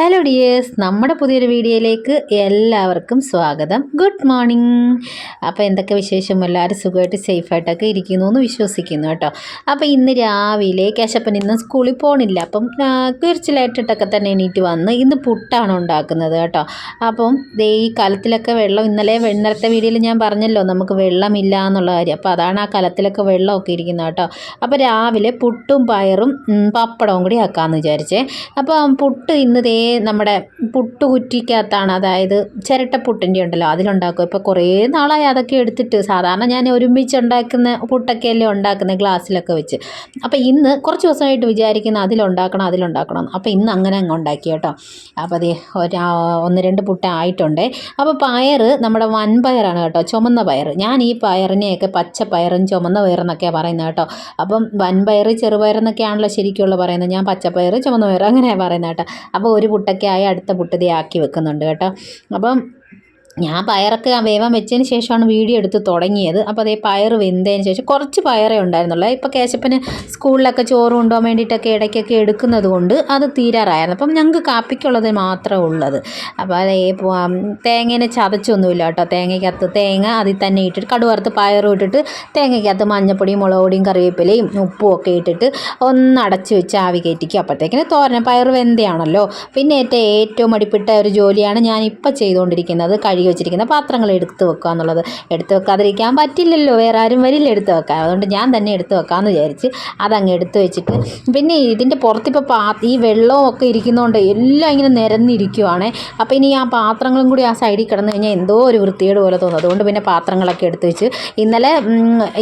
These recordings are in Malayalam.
ഹലോ ഡിയേഴ്സ് നമ്മുടെ പുതിയൊരു വീഡിയോയിലേക്ക് എല്ലാവർക്കും സ്വാഗതം. ഗുഡ് മോർണിംഗ് അപ്പോൾ എന്തൊക്കെ വിശേഷം? എല്ലാവരും സുഖമായിട്ട് സേഫായിട്ടൊക്കെ ഇരിക്കുന്നു എന്ന് വിശ്വസിക്കുന്നു കേട്ടോ. അപ്പോൾ ഇന്ന് രാവിലെ കേശപ്പൻ ഇന്ന് സ്കൂളിൽ പോകണില്ല അപ്പം തീർച്ചയായിട്ടിട്ടൊക്കെ തന്നെ എണീറ്റ് വന്ന് ഇന്ന് പുട്ടാണ് ഉണ്ടാക്കുന്നത് കേട്ടോ. അപ്പം ദേ ഈ കലത്തിലൊക്കെ വെള്ളം ഇന്നലെ ഇന്നലത്തെ വീഡിയോയിൽ ഞാൻ പറഞ്ഞല്ലോ നമുക്ക് വെള്ളമില്ല എന്നുള്ള കാര്യം. അപ്പോൾ അതാണ് ആ കലത്തിലൊക്കെ വെള്ളമൊക്കെ ഇരിക്കുന്നത് കേട്ടോ. അപ്പോൾ രാവിലെ പുട്ടും പയറും പപ്പടവും കൂടി ആക്കാമെന്ന് വിചാരിച്ചേ. അപ്പോൾ പുട്ട് ഇന്ന് ദേ നമ്മുടെ പുട്ട് കുറ്റിക്കകത്താണ്. അതായത് ചിരട്ട പുട്ടിന്റെ ഉണ്ടല്ലോ അതിലുണ്ടാക്കും. ഇപ്പോൾ കുറേ നാളായി അതൊക്കെ എടുത്തിട്ട് സാധാരണ ഞാൻ ഒരുമിച്ച് ഉണ്ടാക്കുന്ന പുട്ടൊക്കെ അല്ലേ ഉണ്ടാക്കുന്നത് ഗ്ലാസ്സിലൊക്കെ വെച്ച്. അപ്പോൾ ഇന്ന് കുറച്ച് ദിവസമായിട്ട് വിചാരിക്കുന്ന അതിലുണ്ടാക്കണം അതിലുണ്ടാക്കണം. അപ്പോൾ ഇന്ന് അങ്ങനെ അങ്ങ് ഉണ്ടാക്കി കേട്ടോ. അപ്പോൾ അതേ ഒരു ഒന്ന് രണ്ട് പുട്ട ആയിട്ടുണ്ട്. അപ്പോൾ പയർ നമ്മുടെ വൻപയറാണ് കേട്ടോ ചുമന്ന പയർ ഞാൻ ഈ പയറിനെയൊക്കെ പച്ച പയറും ചുമന്ന പയറെന്നൊക്കെയാണ് പറയുന്നത് കേട്ടോ. അപ്പം വൻപയർ ചെറുപയർ എന്നൊക്കെയാണല്ലോ ശരിക്കുള്ള പറയുന്നത്. ഞാൻ പച്ചപ്പയർ ചുമന്ന പയർ അങ്ങനെയാണ് പറയുന്നത് കേട്ടോ. അപ്പോൾ ഒരു പുട്ടൊക്കെ ആയി അടുത്ത പുട്ടതി ആക്കി വെക്കുന്നുണ്ട് കേട്ടോ. അപ്പം ഞാൻ പയറൊക്കെ വേവാൻ വെച്ചതിന് ശേഷമാണ് വീഡിയോ എടുത്ത് തുടങ്ങിയത്. അപ്പോൾ അതേ പയർ വെന്തതിന് ശേഷം കുറച്ച് പയറേ ഉണ്ടായിരുന്നുള്ളൂ. ഇപ്പോൾ കേശപ്പന് സ്കൂളിലൊക്കെ ചോറ് കൊണ്ടുപോകാൻ വേണ്ടിയിട്ടൊക്കെ ഇടയ്ക്കൊക്കെ എടുക്കുന്നത് കൊണ്ട് അത് തീരാറായിരുന്നു. അപ്പം ഞങ്ങൾക്ക് കാപ്പിക്കുള്ളത് മാത്രമേ ഉള്ളത്. അപ്പോൾ അതേ തേങ്ങേനെ ചതച്ചൊന്നുമില്ല കേട്ടോ. തേങ്ങയ്ക്കകത്ത് തേങ്ങ അതിൽ തന്നെ ഇട്ടിട്ട് കടുവറുത്ത് പയറും ഇട്ടിട്ട് തേങ്ങയ്ക്കകത്ത് മഞ്ഞപ്പൊടിയും മുളക് പൊടിയും കറിവേപ്പിലയും ഉപ്പും ഒക്കെ ഇട്ടിട്ട് ഒന്ന് അടച്ച് വെച്ച് ആവി കയറ്റിക്കും അപ്പോഴത്തേക്കിന് തോരൻ പയർ വെന്തയാണല്ലോ. പിന്നെ ഏറ്റവും അടിപ്പിട്ട ഒരു ജോലിയാണ് ഞാനിപ്പോൾ ചെയ്തുകൊണ്ടിരിക്കുന്നത്. കഴുകി വെച്ചിരിക്കുന്ന പാത്രങ്ങൾ എടുത്ത് വെക്കുക എന്നുള്ളത്. എടുത്ത് വെക്കാതിരിക്കാൻ പറ്റില്ലല്ലോ. വേറെ ആരും വരില്ല എടുത്ത് വെക്കാൻ. അതുകൊണ്ട് ഞാൻ തന്നെ എടുത്ത് വെക്കാമെന്ന് വിചാരിച്ച് അതങ്ങ് എടുത്ത് വെച്ചിട്ട് പിന്നെ ഇതിന്റെ പുറത്തിപ്പോൾ പാ ഈ വെള്ളവും ഒക്കെ ഇരിക്കുന്നതുകൊണ്ട് എല്ലാം ഇങ്ങനെ നിരന്നിരിക്കുവാണ്. അപ്പോൾ ഇനി ആ പാത്രങ്ങളും കൂടി ആ സൈഡിൽ കിടന്നു കഴിഞ്ഞാൽ എന്തോ ഒരു വൃത്തികേട് പോലെ തോന്നും. അതുകൊണ്ട് പിന്നെ പാത്രങ്ങളൊക്കെ എടുത്ത് വെച്ച് ഇന്നലെ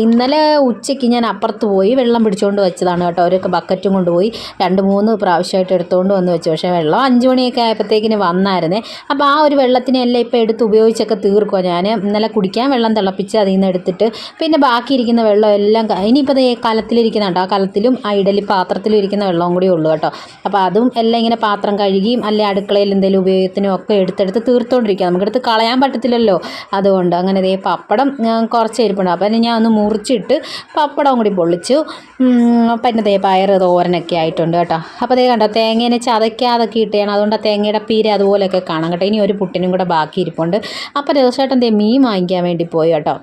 ഇന്നലെ ഉച്ചയ്ക്ക് ഞാൻ അപ്പുറത്ത് പോയി വെള്ളം പിടിച്ചുകൊണ്ട് വെച്ചതാണ് കേട്ടോ. ഒരു ബക്കറ്റും കൊണ്ടുപോയി രണ്ട് മൂന്ന് പ്രാവശ്യമായിട്ട് എടുത്തുകൊണ്ട് വന്ന് വെച്ചു. പക്ഷേ വെള്ളം അഞ്ച് മണിയൊക്കെ ആയപ്പോഴത്തേക്കിന് വന്നായിരുന്നേ. അപ്പോൾ ആ ഒരു വെള്ളത്തിനെല്ലാം ഇപ്പോൾ എടുത്ത് ഉപയോഗിച്ചൊക്കെ തീർക്കുക ഞാൻ ഇന്നലെ കുടിക്കാൻ വെള്ളം തിളപ്പിച്ച് അതിൽ നിന്ന് എടുത്തിട്ട് പിന്നെ ബാക്കി ഇരിക്കുന്ന വെള്ളം എല്ലാം ഇനിയിപ്പോൾ ദേ കലത്തിലിരിക്കുന്നുണ്ട്. ആ കലത്തിലും ആ ഇഡലി പാത്രത്തിലും ഇരിക്കുന്ന വെള്ളവും കൂടി ഉള്ളൂ കേട്ടോ. അപ്പോൾ അതും എല്ലാം ഇങ്ങനെ പാത്രം കഴുകിയും അല്ലെ അടുക്കളയിൽ എന്തെങ്കിലും ഉപയോഗത്തിനും ഒക്കെ എടുത്തെടുത്ത് തീർത്തുകൊണ്ടിരിക്കുക നമുക്കെടുത്ത് കളയാൻ പറ്റത്തില്ലല്ലോ. അതുകൊണ്ട് അങ്ങനെ ഇതേ പപ്പടം കുറച്ച് ഇരിപ്പുണ്ട് അപ്പോൾ ഞാൻ ഒന്ന് മുറിച്ചിട്ട് പപ്പടം കൂടി പൊള്ളിച്ചു. പിന്നെ ദേ പയർ തോരനൊക്കെ ആയിട്ടുണ്ട് കേട്ടോ. അപ്പോൾ ദേ കണ്ടോ തേങ്ങേനെ ചതയ്ക്കാതൊക്കെ ഇട്ടാണ്. അതുകൊണ്ട് ആ തേങ്ങയുടെ പീര അതുപോലെയൊക്കെ കാണാം കേട്ടോ. ഇനി ഒരു പുട്ടിനും കൂടെ ബാക്കി ഇരിപ്പുണ്ട് അപ്പോൾ രഘുചേട്ടൻ ദേ മീൻ വാങ്ങിക്കാൻ വേണ്ടി പോയി കേട്ടോ.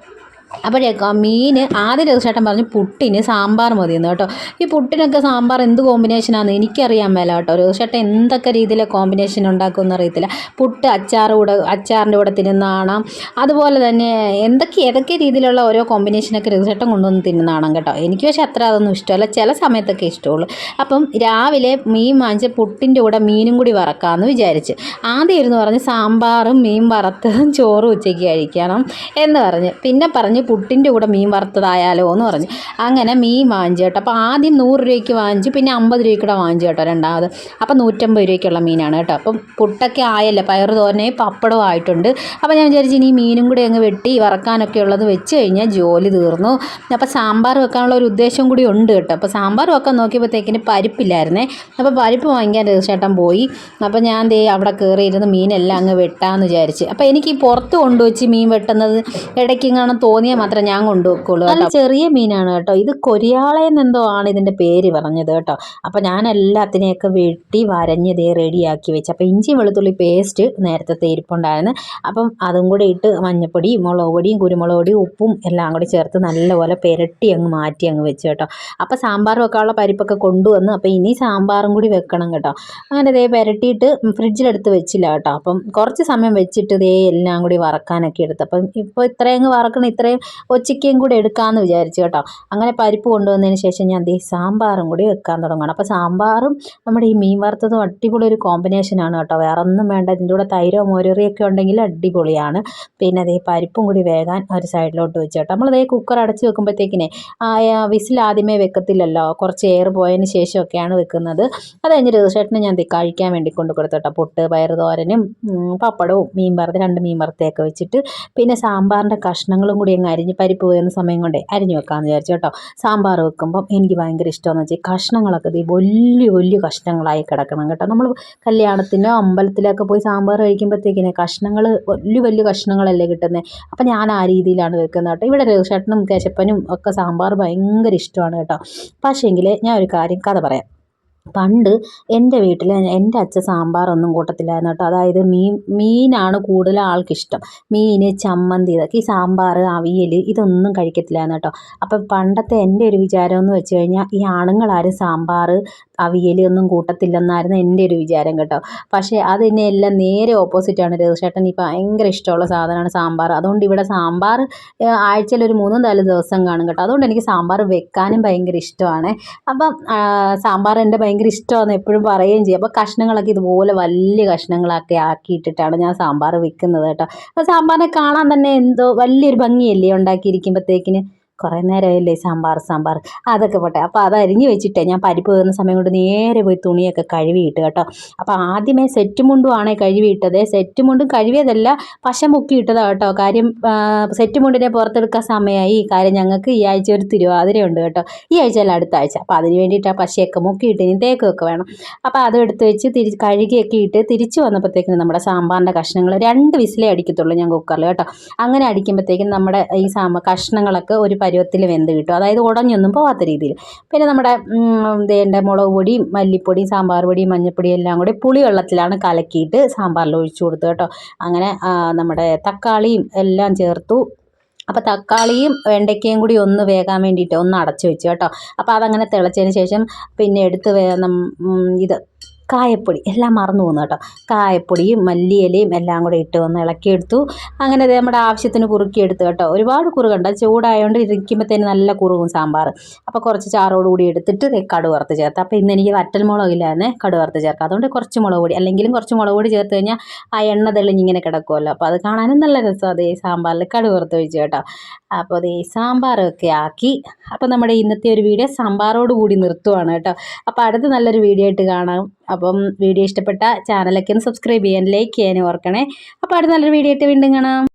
അപ്പോഴേക്കും ആ മീൻ ആദ്യം രഘുചേട്ടൻ പറഞ്ഞു പുട്ടിന് സാമ്പാർ മതിയെന്ന് കേട്ടോ. ഈ പുട്ടിനൊക്കെ സാമ്പാർ എന്ത് കോമ്പിനേഷനാണെന്ന് എനിക്കറിയാൻ മേല കേട്ടോ. രഘുചേട്ടൻ എന്തൊക്കെ രീതിയിലെ കോമ്പിനേഷൻ ഉണ്ടാക്കുമെന്ന് അറിയത്തില്ല. പുട്ട് അച്ചാറ് കൂടെ അച്ചാറിന്റെ കൂടെ തിന്നുന്നതാണ്. അതുപോലെ തന്നെ എന്തൊക്കെ ഏതൊക്കെ രീതിയിലുള്ള ഓരോ കോമ്പിനേഷനൊക്കെ രഘുചേട്ടൻ കൊണ്ടുവന്ന് തിന്നുന്നതാണ് കേട്ടോ. എനിക്ക് പക്ഷേ അത്ര അതൊന്നും ഇഷ്ടമല്ല. ചില സമയത്തൊക്കെ ഇഷ്ടമുള്ളൂ. അപ്പം രാവിലെ മീൻ വാങ്ങിച്ച് പുട്ടിന്റെ കൂടെ മീനും കൂടി വറക്കാമെന്ന് വിചാരിച്ച്. ആദ്യം ഇരുന്ന് പറഞ്ഞ് സാമ്പാറും മീൻ വറുത്തതും ചോറും ഉച്ചയ്ക്ക് കഴിക്കണം എന്ന് പറഞ്ഞ്. പിന്നെ പറഞ്ഞ് പുട്ടിന്റെ കൂടെ മീൻ വറുത്തതായാലോ എന്ന് പറഞ്ഞു. അങ്ങനെ മീൻ വാങ്ങിച്ചു കേട്ടോ. അപ്പോൾ ആദ്യം നൂറ് രൂപയ്ക്ക് വാങ്ങിച്ചു പിന്നെ അമ്പത് രൂപയ്ക്കൂടെ വാങ്ങിച്ചു കേട്ടോ രണ്ടാമത്. അപ്പോൾ നൂറ്റമ്പത് രൂപയ്ക്കുള്ള മീനാണ് കേട്ടോ. അപ്പം പുട്ടൊക്കെ ആയല്ലേ പയറ് തോരനെ പപ്പടവും ആയിട്ടുണ്ട്. അപ്പോൾ ഞാൻ വിചാരിച്ചു ഇനി മീനും കൂടി അങ്ങ് വെട്ടി വറക്കാനൊക്കെ ഉള്ളത് വെച്ച് കഴിഞ്ഞാൽ ജോലി തീർന്നു. അപ്പോൾ സാമ്പാർ വെക്കാനുള്ള ഒരു ഉദ്ദേശം കൂടി ഉണ്ട് കേട്ടോ. അപ്പോൾ സാമ്പാർ വെക്കാൻ നോക്കിയപ്പോഴത്തേക്കിന് പരിപ്പില്ലായിരുന്നേ. അപ്പോൾ പരിപ്പ് വാങ്ങിക്കാൻ തീർച്ചയായിട്ടും പോയി. അപ്പോൾ ഞാൻ ദേ അവിടെ കയറിയിരുന്ന് മീനെല്ലാം അങ്ങ് വെട്ടാമെന്ന് വിചാരിച്ച്. അപ്പോൾ എനിക്ക് ഈ പുറത്ത് കൊണ്ടുവച്ച് മീൻ വെട്ടുന്നത് ഇടയ്ക്ക് കാണാൻ തോന്നിയാൽ മാത്രം ഞാൻ കൊണ്ടുവെക്കുള്ളൂ നല്ല ചെറിയ മീനാണ് കേട്ടോ. ഇത് കൊരിയാളയെന്നെന്തോ ആണ് ഇതിന്റെ പേര് പറഞ്ഞത് കേട്ടോ. അപ്പോൾ ഞാൻ എല്ലാത്തിനെയൊക്കെ വെട്ടി വരഞ്ഞതേ റെഡിയാക്കി വെച്ച്. അപ്പോൾ ഇഞ്ചി വെളുത്തുള്ളി പേസ്റ്റ് നേരത്തെ ഇരിപ്പുണ്ടായിരുന്നു അപ്പം അതും കൂടി ഇട്ട് മഞ്ഞപ്പൊടി മുളക് പൊടിയും കുരുമുളക് പൊടിയും ഉപ്പും എല്ലാം കൂടി ചേർത്ത് നല്ലപോലെ പുരട്ടി അങ്ങ് മാറ്റി അങ്ങ് വെച്ചു കേട്ടോ. അപ്പോൾ സാമ്പാർ വെക്കാനുള്ള പരിപ്പൊക്കെ കൊണ്ടുവന്ന് അപ്പോൾ ഇനി സാമ്പാറും കൂടി വെക്കണം കേട്ടോ. അങ്ങനെ ഇതേ പുരട്ടിയിട്ട് ഫ്രിഡ്ജിലെടുത്ത് വെച്ചില്ല കേട്ടോ. അപ്പം കുറച്ച് സമയം വെച്ചിട്ട് ഇതേ എല്ലാം കൂടി വറക്കാനൊക്കെ എടുത്ത്. അപ്പം ഇപ്പോൾ ഇത്രയും അങ്ങ് വറക്കണം ഇത്രയും ഒച്ചയ്ക്കും കൂടെ എടുക്കാമെന്ന് വിചാരിച്ചു കേട്ടോ. അങ്ങനെ പരിപ്പ് കൊണ്ടുവന്നതിന് ശേഷം ഞാൻ ദേ സാമ്പാറും കൂടി വെക്കാൻ തുടങ്ങണം അപ്പോൾ സാമ്പാറും നമ്മുടെ ഈ മീൻ വറുത്തതും അടിപൊളി ഒരു കോമ്പിനേഷനാണ് കേട്ടോ. വേറെ ഒന്നും വേണ്ട ഇതിന്റെ കൂടെ തൈരോ മോരറിയൊക്കെ ഉണ്ടെങ്കിൽ അടിപൊളിയാണ്. പിന്നെ അതേ പരിപ്പും കൂടി വേകാൻ ഒരു സൈഡിലോട്ട് വെച്ച് കേട്ടോ. നമ്മളതേ കുക്കർ അടച്ച് വെക്കുമ്പോഴത്തേക്കിനെ വിസിൽ ആദ്യമേ വെക്കത്തില്ലല്ലോ. കുറച്ച് എയർ പോയതിന് ശേഷമൊക്കെയാണ് വെക്കുന്നത്. അത് കഴിഞ്ഞ് രഘുചേട്ടന് ഞാൻ കഴിക്കാൻ വേണ്ടി കൊണ്ട് കൊടുത്തു കേട്ടോ. പുട്ട് പയർ തോരനും പപ്പടവും മീൻ വറുത്ത് രണ്ട് മീൻ വറുത്തയൊക്കെ വെച്ചിട്ട്. പിന്നെ സാമ്പാറിന്റെ കഷ്ണങ്ങളും കൂടി അങ്ങ് അരിഞ്ഞ് പരിപ്പ് വേകുന്ന സമയം കൊണ്ടേ അരിഞ്ഞ് വെക്കാമെന്ന് വിചാരിച്ചു കേട്ടോ. സാമ്പാർ വെക്കുമ്പം എനിക്ക് ഭയങ്കര ഇഷ്ടമെന്ന് വെച്ചാൽ കഷ്ണങ്ങളൊക്കെ ഇത് വലിയ വലിയ കഷ്ണങ്ങളായി കിടക്കണം കേട്ടോ. നമ്മൾ കല്യാണത്തിനോ അമ്പലത്തിലൊക്കെ പോയി സാമ്പാർ കഴിക്കുമ്പോഴത്തേക്കിനെ കഷ്ണങ്ങൾ വലിയ വലിയ കഷ്ണങ്ങളല്ലേ കിട്ടുന്നത് അപ്പം ഞാൻ ആ രീതിയിലാണ് വെക്കുന്നത് കേട്ടോ. ഇവിടെ രഘുചേട്ടനും കേശപ്പനും ഒക്കെ സാമ്പാർ ഭയങ്കര ഇഷ്ടമാണ് കേട്ടോ. പക്ഷേങ്കിൽ ഞാൻ ഒരു കാര്യം കഥ പറയാം. പണ്ട് എന്റെ വീട്ടിൽ എന്റെ അച്ഛൻ സാമ്പാറൊന്നും കൂട്ടത്തില്ലായിരുന്നു കേട്ടോ. അതായത് മീൻ മീനാണ് കൂടുതൽ ആൾക്കിഷ്ടം. മീൻ ചമ്മന്തി ഇതൊക്കെ ഈ സാമ്പാർ അവിയൽ ഇതൊന്നും കഴിക്കത്തില്ലായിരുന്നു കേട്ടോ. അപ്പം പണ്ടത്തെ എന്റെ ഒരു വിചാരം എന്ന് വെച്ച് കഴിഞ്ഞാൽ ഈ ആണുങ്ങളാരും സാമ്പാർ അവിയൽ ഒന്നും കൂട്ടത്തില്ലെന്നായിരുന്നു എന്റെ ഒരു വിചാരം കേട്ടോ. പക്ഷേ അതിനെ എല്ലാം നേരെ ഓപ്പോസിറ്റാണ് രഘുചേട്ടൻ ഈ ഭയങ്കര ഇഷ്ടമുള്ള സാധനമാണ് സാമ്പാർ. അതുകൊണ്ട് ഇവിടെ സാമ്പാർ ആഴ്ചയിൽ ഒരു മൂന്നും നാല് ദിവസം കാണും കേട്ടോ. അതുകൊണ്ട് എനിക്ക് സാമ്പാർ വെക്കാനും ഭയങ്കര ഇഷ്ടമാണ്. അപ്പം സാമ്പാർ എന്റെ ഭയങ്കര ഇഷ്ടമാണ് എപ്പോഴും പറയുകയും ചെയ്യും. അപ്പോൾ കഷ്ണങ്ങളൊക്കെ ഇതുപോലെ വലിയ കഷ്ണങ്ങളൊക്കെ ആക്കിയിട്ടിട്ടാണ് ഞാൻ സാമ്പാർ വെക്കുന്നത് കേട്ടോ. അപ്പോൾ സാമ്പാറിനെ കാണാൻ തന്നെ എന്തോ വലിയൊരു ഭംഗിയല്ലേ ഉണ്ടാക്കിയിരിക്കുമ്പോഴത്തേക്കിന് കുറേ നേരമായില്ലേ സാമ്പാർ സാമ്പാർ. അതൊക്കെ പോട്ടെ. അപ്പോൾ അത് അരിഞ്ഞ് വെച്ചിട്ടേ ഞാൻ പരിപ്പ് വേകുന്ന സമയം കൊണ്ട് നേരെ പോയി തുണിയൊക്കെ കഴുകിയിട്ട് കേട്ടോ. അപ്പോൾ ആദ്യമേ സെറ്റ് മുണ്ടുമാണ് കഴുകിയിട്ടത്. സെറ്റ് മുണ്ടും കഴുകിയതല്ല പശ മുക്കിയിട്ടതാണ് കേട്ടോ. കാര്യം സെറ്റ് മുണ്ടിനെ പുറത്തെടുക്കാൻ സമയമായി കാര്യം ഞങ്ങൾക്ക് ഈ ആഴ്ച ഒരു തിരുവാതിരയുണ്ട് കേട്ടോ. ഈ ആഴ്ച അല്ല അടുത്ത ആഴ്ച. അപ്പോൾ അതിന് വേണ്ടിയിട്ട് ആ പശയൊക്കെ മുക്കിയിട്ട് ഇനി തേക്കൊക്കെ വേണം. അപ്പോൾ അത് എടുത്ത് വെച്ച് തിരി കഴുകിയൊക്കെ ഇട്ട് തിരിച്ച് വന്നപ്പോഴത്തേക്കിനും നമ്മുടെ സാമ്പാറിന്റെ കഷ്ണങ്ങൾ രണ്ട് വിസിലേ അടിക്കത്തുള്ളൂ ഞാൻ കുക്കറിൽ കേട്ടോ. അങ്ങനെ അടിക്കുമ്പോഴത്തേക്കും നമ്മുടെ ഈ സാമ്പ കഷ്ണങ്ങളൊക്കെ ഒരു പരുവത്തിൽ വെന്ത് കിട്ടും. അതായത് ഉടഞ്ഞൊന്നും പോവാത്ത രീതിയിൽ. പിന്നെ നമ്മുടെ ദേണ്ട മുളക് പൊടിയും മല്ലിപ്പൊടിയും സാമ്പാർ പൊടിയും മഞ്ഞൾപ്പൊടിയും എല്ലാം കൂടി പുളിവെള്ളത്തിലാണ് കലക്കിയിട്ട് സാമ്പാറിൽ ഒഴിച്ചു കൊടുത്തു കേട്ടോ. അങ്ങനെ നമ്മുടെ തക്കാളിയും എല്ലാം ചേർത്തു. അപ്പോൾ തക്കാളിയും വെണ്ടയ്ക്കയും കൂടി ഒന്ന് വേകാൻ വേണ്ടിയിട്ട് ഒന്ന് അടച്ചു വെച്ചു കേട്ടോ. അപ്പോൾ അതങ്ങനെ തിളച്ചതിന് ശേഷം പിന്നെ എടുത്ത് ഇത് കായപ്പൊടി എല്ലാം മറന്നു പോകുന്നു കേട്ടോ. കായപ്പൊടിയും മല്ലിയിലയും എല്ലാം കൂടെ ഇട്ട് വന്ന് ഇളക്കിയെടുത്തു. അങ്ങനെ നമ്മുടെ ആവശ്യത്തിന് കുറുക്കിയെടുത്തു കേട്ടോ. ഒരുപാട് കുറുകണ്ട ചൂടായതുകൊണ്ട് ഇരിക്കുമ്പോഴത്തേന് നല്ല കുറുകും സാമ്പാർ അപ്പോൾ കുറച്ച് ചാറോട് കൂടി എടുത്തിട്ട് കടു വറുത്ത് ചേർത്ത്. അപ്പോൾ ഇന്ന് എനിക്ക് വറ്റൽ മുളക് ഇല്ലാതെ കടു വറുത്ത് ചേർക്കാം. അതുകൊണ്ട് കുറച്ച് മുളക് പൊടി അല്ലെങ്കിലും കുറച്ച് മുളക് പൊടി ചേർത്ത് കഴിഞ്ഞാൽ ആ എണ്ണ തെളിഞ്ഞിങ്ങനെ കിടക്കുമല്ലോ അപ്പോൾ അത് കാണാനും നല്ല രസം അതേ സാമ്പാറിൽ കടു വറുത്ത് ഒഴിച്ചു കേട്ടോ. അപ്പോൾ അതേ സാമ്പാറൊക്കെ ആക്കി. അപ്പോൾ നമ്മുടെ ഇന്നത്തെ ഒരു വീഡിയോ സാമ്പാറോട് കൂടി നിർത്തുവാണ് കേട്ടോ. അപ്പോൾ അടുത്ത നല്ലൊരു വീഡിയോ ആയിട്ട് കാണാം. അപ്പം വീഡിയോ ഇഷ്ടപ്പെട്ട ചാനലൊക്കെ ഒന്ന് സബ്സ്ക്രൈബ് ചെയ്യാൻ ലൈക്ക് ചെയ്യാനും ഓർക്കണേ. അപ്പോൾ അടുത്ത നല്ലൊരു വീഡിയോ ആയിട്ട് വീണ്ടും കാണാം.